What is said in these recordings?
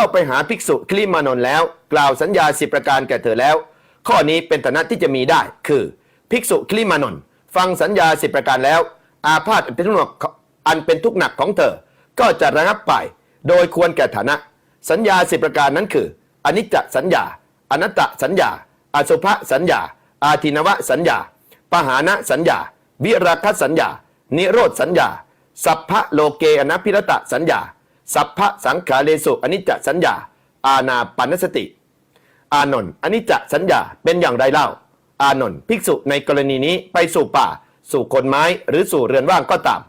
เข้าไปหาภิกษุคลิมานนท์แล้ว กล่าวสัญญาสิประการแก่เธอแล้ว ข้อนี้เป็นฐานะที่จะมีได้ คือภิกษุคลิมานนท์ฟังสัญญาสิประการแล้ว อาพาธอันเป็นทุกหนักอันเป็นทุกข์หนักของเธอ ก็จะระงับไป โดยควรแก่ฐานะ สัญญาสิประการนั้นคืออนิจจสัญญา อนัตตสัญญา อสุภสัญญา อาทินวสัญญา ปหานะสัญญา วิราคสัญญา นิโรธสัญญา สัพพะโลเกอนัพิรตะสัญญา สัพพะสังขาเลสุอนิจจสัญญา อาณาปณสติ อานนท์อนิจจสัญญาเป็นอย่างไรเล่า อานนท์ภิกษุในกรณีนี้ไปสู่ป่า สู่คนไม้หรือสู่เรือนว่างก็ตาม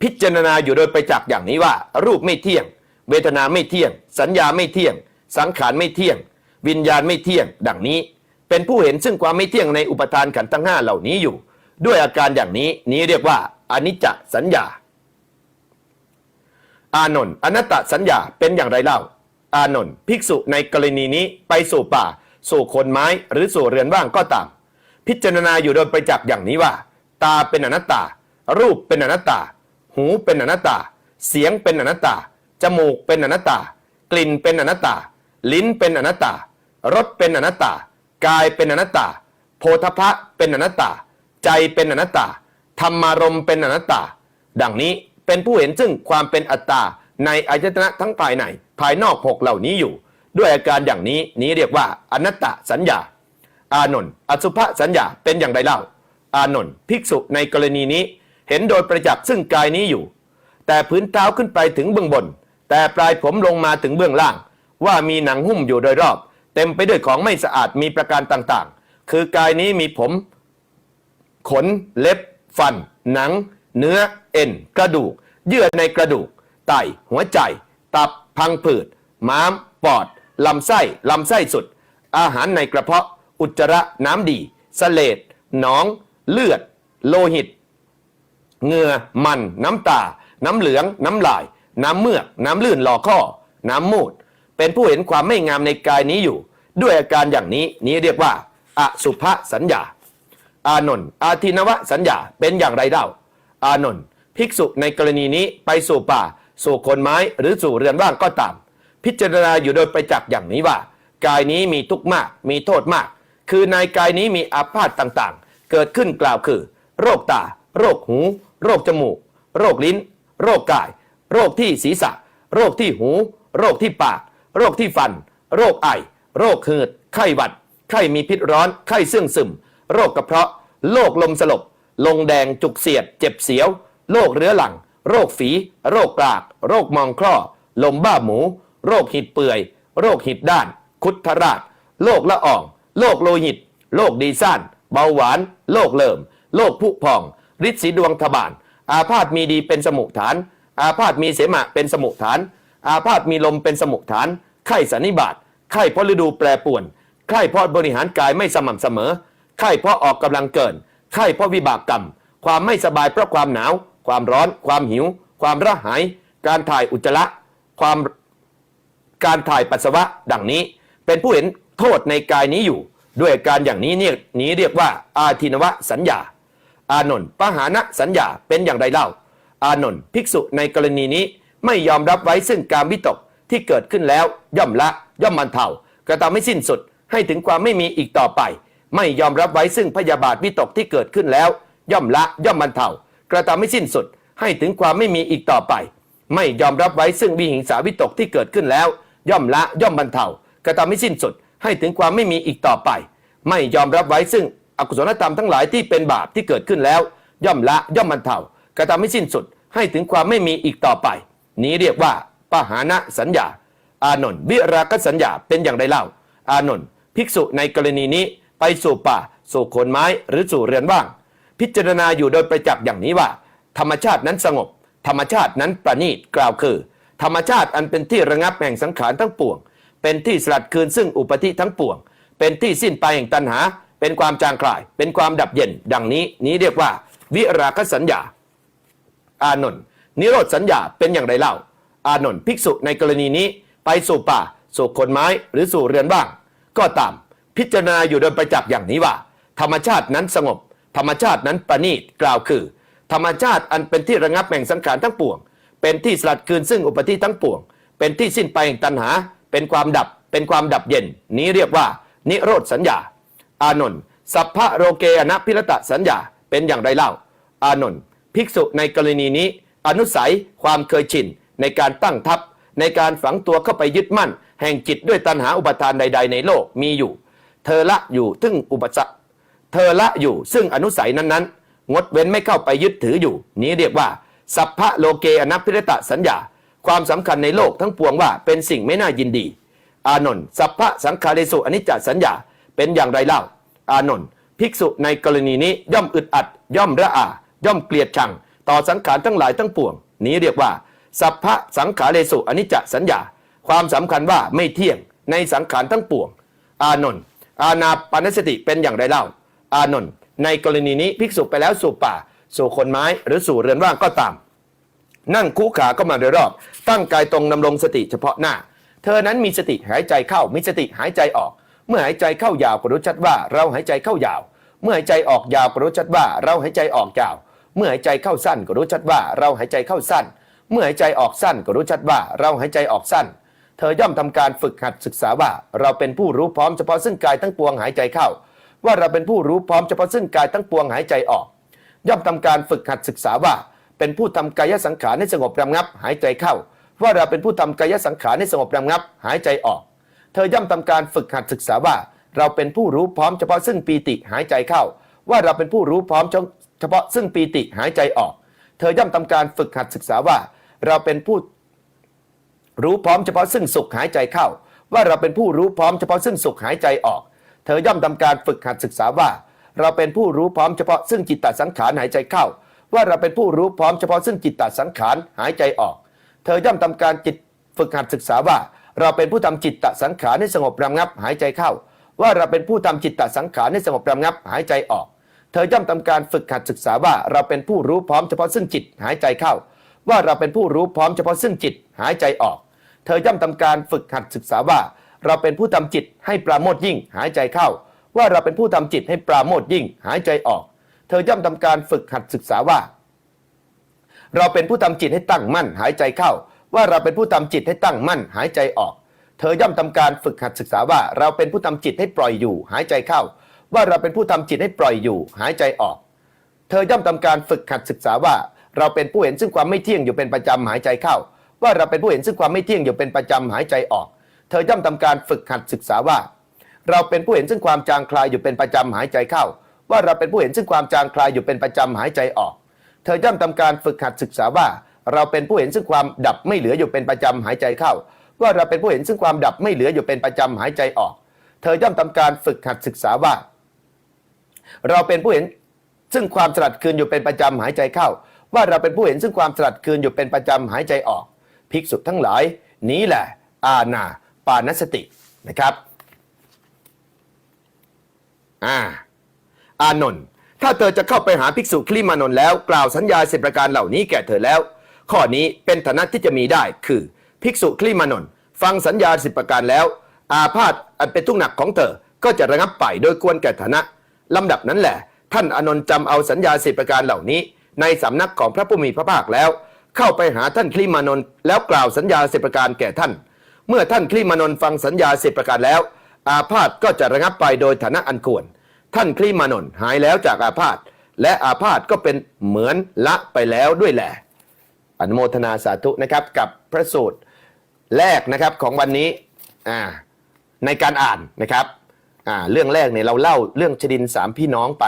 พิจารณาอยู่โดยไปจักอย่างนี้ว่า รูปไม่เที่ยง เวทนาไม่เที่ยง สัญญาไม่เที่ยง สังขารไม่เที่ยง วิญญาณไม่เที่ยง ดังนี้ เป็นผู้เห็นซึ่งความไม่เที่ยงในอุปทานขันธ์ทั้งห้าเหล่านี้อยู่ ด้วยอาการอย่างนี้นี้เรียกว่าอนิจจสัญญา อานนท์อนัตตสัญญาเป็นอย่างไรเล่า อานนท์ภิกษุในกรณีนี้ไปสู่ป่า สู่คนไม้หรือสู่เรือนว่างก็ตาม พิจารณาอยู่โดยประจักษ์อย่างนี้ว่า ตาเป็นอนัตตา รูปเป็นอนัตตา หูเป็นอนัตตา เสียงเป็นอนัตตา จมูกเป็นอนัตตา กลิ่นเป็นอนัตตา ลิ้นเป็นอนัตตารสเป็นอนัตตากายเป็นอนัตตา โพธพะเป็นอนัตตา ใจเป็นอนัตตาธรรมารมเป็นอนัตตา ดังนี้ เป็นผู้เห็นซึ่งความเป็นอัตตาในอายตนะทั้งภายใน ภายนอกหกเหล่านี้อยู่ ด้วยอาการอย่างนี้นี้เรียกว่าอนัตตสัญญา อานนท์อสุภสัญญาเป็นอย่างไรเล่า อานนท์ภิกษุในกรณีนี้เห็นโดยประจักษ์ซึ่งกายนี้อยู่ แต่พื้นเท้าขึ้นไปถึงเบื้องบน แต่ปลายผมลงมาถึงเบื้องล่าง ว่ามีหนังหุ้มอยู่โดยรอบ เต็มไปด้วยของไม่สะอาดมีประการต่างๆ คือกายนี้มีผม ขน เล็บ ฟัน หนัง เนื้อ เอ็น กระดูก เยื่อในกระดูก ไต หัวใจ ตับ พังผืด ม้าม ปอด ลำไส้ ลำไส้สุด อาหารในกระเพาะ อุจจาระ น้ำดีสเลดหนอง เลือด โลหิต เหงื่อ มัน น้ำตา น้ำเหลือง น้ำลาย น้ำเมือก น้ำลื่นหลอข้อ น้ำมูด เป็นผู้เห็นความไม่งามในกายนี้อยู่ ด้วยอาการอย่างนี้ นี้เรียกว่า อสุภสัญญา อานนท์อาทินวะสัญญา เป็นอย่างไรเล่า อานนท์ ภิกษุในกรณีนี้ไปสู่ป่า สู่คนไม้หรือสู่เรือนว่างก็ตาม พิจารณาอยู่โดยไปจักอย่างนี้ว่า กายนี้มีทุกข์มาก มีโทษมาก คือในกายนี้มีอาพาธต่างๆ เกิดขึ้นกล่าวคือ โรคตา โรคหู โรคจมูก โรคลิ้น โรคกาย โรคที่ศีรษะ โรคที่หู โรคที่ปาก โรคที่ฟัน โรคไอ โรคหืด ไข้หวัด ไข้มีพิษร้อน ไข้เสื่องซึม โรคกระเพาะ โรคลมสลบ ลงแดงจุกเสียด เจ็บเสียว โรคเรื้อรัง โรคฝี โรคกราก โรคมองคลอลมบ้าหมู โรคหิดเปื่อย โรคหิดด้าน คุดทราชโรคละอ่อง โรคโลหิต โรคดีซ่าน เบาหวาน โรคเลิม โรคผุพอง ฤทธิ์สีดวงทบาน อาพาธมีดีเป็นสมุฐาน อาพาธมีเสมะเป็นสมุฐาน อาพาธมีลมเป็นสมุฐาน ไข้สันนิบาต ไข้เพราะฤดูแปรปวน ไข้เพราะบริหารกายไม่สม่ำเสมอ ไข้เพราะออกกำลังเกิน ไข้เพราะวิบากกรรม ความไม่สบายเพราะความหนาว ความร้อน ความหิว ความระหาย การถ่ายอุจจาระความการถ่ายปัสสาวะดังนี้ เป็นผู้เห็นโทษในกายนี้อยู่ ด้วยการอย่างนี้เนี่ยนี้เรียกว่า อาทินวะสัญญา อานนท์ปหานะสัญญาเป็นอย่างไรเล่า อานนท์ภิกษุในกรณีนี้ไม่ยอมรับไว้ซึ่งการวิตกที่เกิดขึ้นแล้วย่อมละย่อมบรรเทากระทำให้สิ้นสุดให้ถึงความไม่มีอีกต่อไป ไม่ยอมรับไว้ซึ่งพยาบาทวิตกที่เกิดขึ้นแล้ว ย่อมละย่อมบรรเทา กระทำให้สิ้นสุด ให้ถึงความไม่มีอีกต่อไป ไม่ยอมรับไว้ซึ่งวิหิงสาวิตกที่เกิดขึ้นแล้ว ย่อมละย่อมบรรเทากระทำให้สิ้นสุด ให้ถึงความไม่มีอีกต่อไป ไม่ยอมรับไว้ซึ่งอกุศลธรรมทั้งหลายที่เป็นบาปที่เกิดขึ้นแล้ว ย่อมละย่อมบรรเทากระทำให้สิ้นสุด ให้ถึงความไม่มีอีกต่อไป นี้เรียกว่าปหานะสัญญา อานนท์วิราคสัญญาเป็นอย่างไรเล่า อานนท์ภิกษุในกรณีนี้ไปสู่ป่า สู่โคนไม้หรือสู่เรือนว่าง พิจารณาอยู่โดยประจักษ์อย่างนี้ว่า ธรรมชาตินั้นสงบ ธรรมชาตินั้นประณีตกล่าวคือ ธรรมชาติอันเป็นที่ระงับแห่งสังขารทั้งปวง เป็นที่สลัดคืนซึ่งอุปธิทั้งปวง เป็นที่สิ้นไปแห่งตัณหา เป็นความจางคลาย เป็นความดับเย็น ดังนี้นี้เรียกว่า วิราคสัญญา อานนท์นิโรธสัญญาเป็นอย่างไรเล่า อานนท์ภิกษุในกรณีนี้ไปสู่ป่าสู่คนไม้หรือสู่เรือนบ้าง ก็ตามพิจารณาอยู่โดยประจักษ์อย่างนี้ว่า ธรรมชาตินั้นสงบ ธรรมชาตินั้นประณีตกล่าวคือ ธรรมชาติอันเป็นที่ระงับแห่งสังขารทั้งปวง เป็นที่สลัดคืนซึ่งอุปธิทั้งปวง เป็นที่สิ้นไปแห่งตัณหา เป็นความดับ เป็นความดับเย็น นี้เรียกว่า นิโรธสัญญา อานนท์สัพพะโรเกอนะพิรตะสัญญาเป็นอย่างไรเล่า อานนท์ภิกษุในกรณีนี้ อนุสัยความเคยชินในการตั้งทับในการฝังตัวเข้าไปยึดมั่น แห่งจิตด้วยตัณหาอุปทานใด ๆ ในโลกมีอยู่ เธอละอยู่ซึ่งอุปสรรค เธอละอยู่ ซึ่งอนุสัยนั้นๆ งดเว้นไม่เข้าไปยึดถืออยู่ นี้เรียกว่า สัพพะโลเกอนัพพิรตะสัญญา ความสำคัญในโลกทั้งปวงว่าเป็นสิ่งไม่น่ายินดี อานนท์สัพพะสังขาริสุอนิจจสัญญา เป็นอย่างไรเล่า อานนท์ภิกษุในกรณีนี้ย่อมอึดอัด ย่อมระอา ย่อมเกลียดชัง ต่อสังขารทั้งหลายทั้งปวง นี้เรียกว่า สัพพะสังขาริสุอนิจจสัญญา ความสำคัญว่าไม่เที่ยงในสังขารทั้งปวง อานนท์อานาปานสติเป็นอย่างไรเล่า อานนท์ในกรณีนี้ภิกษุไปแล้วสู่ป่า สู่คนไม้หรือสู่เรือนว่างก็ตาม นั่งคู่ขาก็มาโดยรอบ ตั้งกายตรงดำรงสติเฉพาะหน้า เธอนั้นมีสติหายใจเข้ามีสติหายใจออก เมื่อหายใจเข้ายาวก็รู้ชัดว่าเราหายใจเข้ายาว เมื่อหายใจออกยาวก็รู้ชัดว่าเราหายใจออกยาว เมื่อหายใจเข้าสั้นก็รู้ชัดว่าเราหายใจเข้าสั้น เมื่อหายใจออกสั้นก็รู้ชัดว่าเราหายใจออกสั้นเธอย่อมทำการฝึกหัดศึกษาว่า เราเป็นผู้รู้พร้อมเฉพาะซึ่งกายทั้งปวงหายใจเข้า ว่าเราเป็นผู้รู้พร้อมเฉพาะซึ่งกายทั้งปวงหายใจออก ย่อมทำการฝึกหัดศึกษาว่า เป็นผู้ทำกายสังขารให้สงบระงับ หายใจเข้า ว่าเราเป็นผู้ทำกายสังขารให้สงบระงับ หายใจออก เธอย่อมทำการฝึกหัดศึกษาว่า เราเป็นผู้รู้พร้อมเฉพาะซึ่งปีติหายใจเข้า ว่าเราเป็นผู้รู้พร้อมเฉพาะซึ่งปีติหายใจออก เธอย่อมทำการฝึกหัดศึกษาว่า เราเป็นผู้รู้พร้อมเฉพาะซึ่งสุขหายใจเข้า ว่าเราเป็นผู้รู้พร้อมเฉพาะซึ่งสุขหายใจออก เธอย่อมทำการฝึกหัดศึกษาว่า เราเป็นผู้รู้พร้อมเฉพาะซึ่งจิตตสังขารหายใจเข้า ว่าเราเป็นผู้รู้พร้อมเฉพาะซึ่งจิตตสังขารหายใจออก เธอย่อมทำการจิตฝึกหัดศึกษาว่า เราเป็นผู้ทำจิตตสังขารให้สงบระงับหายใจเข้า ว่าเราเป็นผู้ทำจิตตสังขารให้สงบระงับหายใจออก เธอย่อมทำการฝึกหัดศึกษาว่า เราเป็นผู้รู้พร้อมเฉพาะซึ่งจิตหายใจเข้า ว่าเราเป็นผู้รู้พร้อมเฉพาะซึ่งจิตหายใจออก เธอย่อมทำการฝึกหัดศึกษาว่า เราเป็นผู้ทำจิตให้ปราโมทยิ่ง หายใจเข้า ว่าเราเป็นผู้ทำจิตให้ปราโมทยิ่ง หายใจออก เธอย่อมทำการฝึกหัดศึกษาว่า เราเป็นผู้ทำจิตให้ตั้งมั่น หายใจเข้า ว่าเราเป็นผู้ทำจิตให้ตั้งมั่น หายใจออก เธอย่อมทำการฝึกหัดศึกษาว่า เราเป็นผู้ทำจิตให้ปล่อยอยู่ หายใจเข้า ว่าเราเป็นผู้ทำจิตให้ปล่อยอยู่ หายใจออก เธอย่อมทำการฝึกหัดศึกษาว่า เราเป็นผู้เห็นซึ่งความไม่เที่ยงอยู่เป็นประจำหายใจเข้า ว่าเราเป็นผู้เห็นซึ่งความไม่เที่ยงอยู่เป็นประจำหายใจออก เธอย่อมทำการฝึกหัดศึกษาว่า เราเป็นผู้เห็นซึ่งความจางคลายอยู่เป็นประจำหายใจเข้า ว่าเราเป็นผู้เห็นซึ่งความจางคลายอยู่เป็นประจำหายใจออก เธอย่อมทำการฝึกหัดศึกษาว่า เราเป็นผู้เห็นซึ่งความดับไม่เหลืออยู่เป็นประจำหายใจเข้า ว่าเราเป็นผู้เห็นซึ่งความดับไม่เหลืออยู่เป็นประจำหายใจออก เธอย่อมทำการฝึกหัดศึกษาว่า เราเป็นผู้เห็นซึ่งความสลัดคืนอยู่เป็นประจำหายใจเข้า ว่าเราเป็นผู้เห็นซึ่งความสลัดคืนอยู่เป็นประจำหายใจออก ภิกษุทั้งหลาย นี้แหละ อาณา ปานสตินะครับอ่าอานนท์ถ้าเธอจะเข้าไปหาภิกษุคลิมานนท์แล้ว กล่าวสัญญาสิบประการเหล่านี้แก่เธอแล้ว ข้อนี้เป็นฐานะที่จะมีได้คือภิกษุคลิมานนท์ฟังสัญญาสิบประการแล้ว อาพาธอันเป็นทุกข์หนักของเธอก็จะระงับไปโดยควรแก่ฐานะลำดับนั้นแหละ ท่านอานนท์จำเอาสัญญาสิบประการเหล่านี้ ในสำนักของพระผู้มีพระภาคแล้ว เข้าไปหาท่านคลิมานนท์แล้วกล่าวสัญญาสิบประการแก่ท่าน เมื่อท่านคลิมานนท์ฟังสัญญาสิบประการแล้ว อาพาธก็จะระงับไปโดยฐานะอันควร ท่านคลีมานนท์หายแล้วจากอาพาธและอาพาธก็เป็นเหมือนละไปแล้วด้วยแหละอนุโมทนาสาธุนะครับกับพระสูตรแรกนะครับของวันนี้ในการอ่านนะครับเรื่องแรกเนี่ยเราเล่าเรื่องชดินสามพี่น้องไป